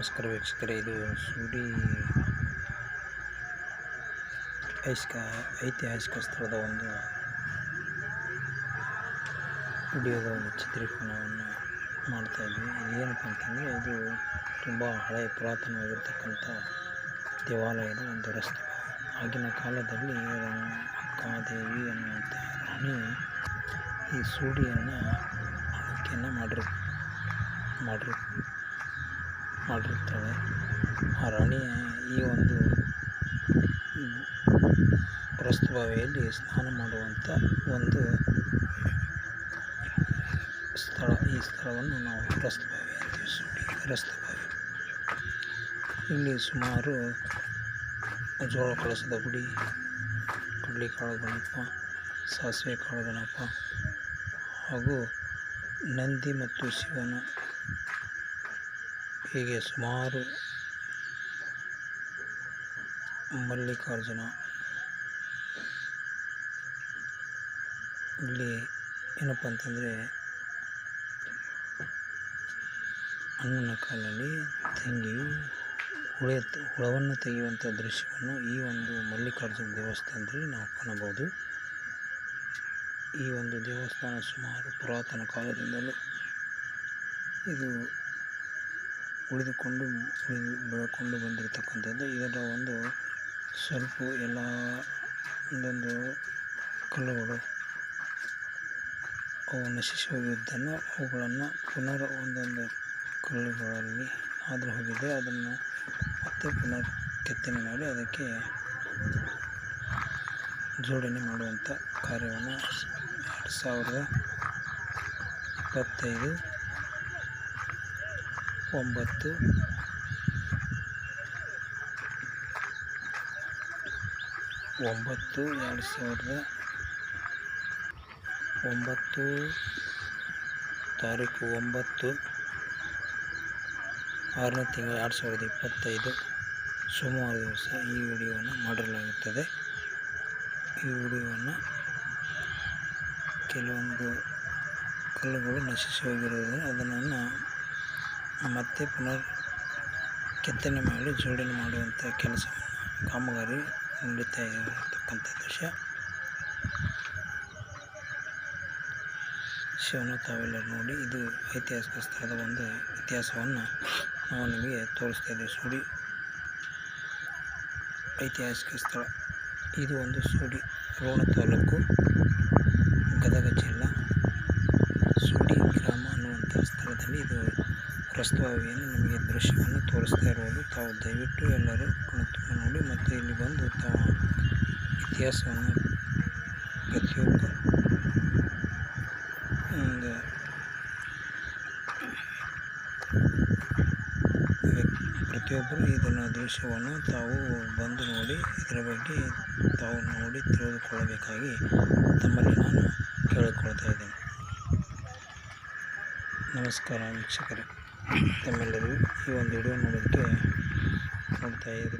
ನಮಸ್ಕಾರ ವೀಕ್ಷಕರೇ, ಇದು ಸೂಡಿ ಐಸ್ಕ, ಐತಿಹಾಸಿಕ ಸ್ಥಳದ ಒಂದು ವಿಡಿಯೋದ ಒಂದು ಚಿತ್ರೀಕರಣವನ್ನು ಮಾಡ್ತಾ ಇದ್ವಿ. ಇದು ಏನಪ್ಪ ಅಂತಂದರೆ, ಇದು ತುಂಬ ಹಳೆಯ ಪುರಾತನವಾಗಿರ್ತಕ್ಕಂಥ ದೇವಾಲಯದ ಒಂದು ರಸ್ತೆ. ಆಗಿನ ಕಾಲದಲ್ಲಿ ಅಕ್ಕಾದೇವಿ ಅನ್ನುವಂಥ ರಾಣಿ ಈ ಸೂಡಿಯನ್ನು ಆಳ್ವಿಕೆಯನ್ನು ಮಾಡಿರು ಮಾಡಿರು ಮಾಡಿರುತ್ತಾಳೆ ಆ ರಾಣಿ ಈ ಒಂದು ರಸ್ತುಬಾವಿಯಲ್ಲಿ ಸ್ನಾನ ಮಾಡುವಂಥ ಒಂದು ಸ್ಥಳ, ಈ ಸ್ಥಳವನ್ನು ನಾವು ರಸ್ತುಬಾವಿ ಅಂತೀವಿ ರಸ್ತುಬಾವಿ ಇಲ್ಲಿ ಸುಮಾರು ಜೋಳ ಕಳಸದ ಗುಡಿ ಕಡಲೆಕಾಳು ಗಣಪ ಸಾಸಿವೆ ಕಾಳು ಗಣಪ ಹಾಗೂ ನಂದಿ ಮತ್ತು ಶಿವನ ಹೀಗೆ ಸುಮಾರು ಮಲ್ಲಿಕಾರ್ಜುನ ಇಲ್ಲಿ ಏನಪ್ಪ ಅಂತಂದರೆ ಅಣ್ಣನ ಕಾಲಲ್ಲಿ ತಂಗಿ ಹುಳ ಹುಳವನ್ನು ತೆಗೆಯುವಂಥ ದೃಶ್ಯವನ್ನು ಈ ಒಂದು ಮಲ್ಲಿಕಾರ್ಜುನ ದೇವಸ್ಥಾನದಲ್ಲಿ ನಾವು ಕಾಣಬಹುದು. ಈ ಒಂದು ದೇವಸ್ಥಾನ ಸುಮಾರು ಪುರಾತನ ಕಾಲದಿಂದಲೂ ಇದು ಉಳಿದುಕೊಂಡು ಉಳಿದು ಬೆಳಕೊಂಡು ಬಂದಿರತಕ್ಕಂಥದ್ದು. ಇದರ ಒಂದು ಸ್ವಲ್ಪ ಎಲ್ಲ ಒಂದೊಂದು ಕಲ್ಲುಗಳು ಅವು ನಶಿಸಿ ಹೋಗಿದ್ದನ್ನು ಅವುಗಳನ್ನು ಪುನರ್ ಒಂದೊಂದು ಕಲ್ಲುಗಳಲ್ಲಿ ಆದರೂ ಹೋಗಿದೆ. ಅದನ್ನು ಮತ್ತೆ ಪುನರ್ ಕೆತ್ತನೆ ಮಾಡಿ ಅದಕ್ಕೆ ಜೋಡಣೆ ಮಾಡುವಂಥ ಕಾರ್ಯವನ್ನು ಎರಡು ಸಾವಿರದ ಇಪ್ಪತ್ತೈದು ಒಂಬತ್ತು. ಒಂಬತ್ತು, ಎರಡು ಸಾವಿರದ ಒಂಬತ್ತು. ತಾರೀಕು ಒಂಬತ್ತು. ಆರನೇ ತಿಂಗಳು ಎರಡು ಸಾವಿರದ ಇಪ್ಪತ್ತೈದು. ಸೋಮವಾರ ದಿವಸ ಈ ವಿಡಿಯೋವನ್ನು ಮಾಡಲಾಗುತ್ತದೆ. ಈ ವಿಡಿಯೋವನ್ನು ಕೆಲವೊಂದು ಕಲ್ಲುಗಳು ನಶಿಸಿ ಹೋಗಿರುವುದರಿಂದ ಅದನ್ನು ಮತ್ತೆ ಪುನರ್ ಕೆತ್ತನೆ ಮಾಡಿ, ಜೋಡಣೆ ಮಾಡುವಂಥ ಕೆಲಸ ಕಾಮಗಾರಿ ನಡೀತಾ ಇರತಕ್ಕಂಥ ದೃಶ್ಯ. ಶಿವನ ತಾವೆಲ್ಲ ನೋಡಿ, ಇದು ಐತಿಹಾಸಿಕ ಸ್ಥಳದ ಒಂದು ಇತಿಹಾಸವನ್ನು ನಾವು ನಿಮಗೆ ತೋರಿಸ್ತಾ ಇದ್ದೀವಿ. ಸೂಡಿ ಐತಿಹಾಸಿಕ ಸ್ಥಳ. ಇದು ಒಂದು ಸೂಡಿ, ರೋಣ ತಾಲೂಕು ಗದಗ ಜಿಲ್ಲಾ. ರಸ್ತುಬಾವಿಯನ್ನು ನಿಮಗೆ ದೃಶ್ಯವನ್ನು ತೋರಿಸ್ತಾ ಇರುವುದು ತಾವು ದಯವಿಟ್ಟು ಎಲ್ಲರೂ ಕಣ್ತುಂಬ ನೋಡಿ ಮತ್ತು ಇಲ್ಲಿ ಬಂದು ತಾವು ಇತಿಹಾಸವನ್ನು ಪ್ರತಿಯೊಬ್ಬ ಒಂದು ಪ್ರತಿಯೊಬ್ಬರು ಇದನ್ನು ದೃಶ್ಯವನ್ನು ತಾವು ಬಂದು ನೋಡಿ, ಇದರ ಬಗ್ಗೆ ತಾವು ನೋಡಿ ತಿಳಿದುಕೊಳ್ಳಬೇಕಾಗಿ ತಮ್ಮಲ್ಲಿ ನಾನು ಕೇಳಿಕೊಳ್ತಾ ಇದ್ದೇನೆ. ನಮಸ್ಕಾರ ವೀಕ್ಷಕರೇ. ತಮ್ಮೆಲ್ಲರಿಗೂ ಈ ಒಂದು ವಿಡಿಯೋ ನೋಡೋದಕ್ಕೆ ಇರು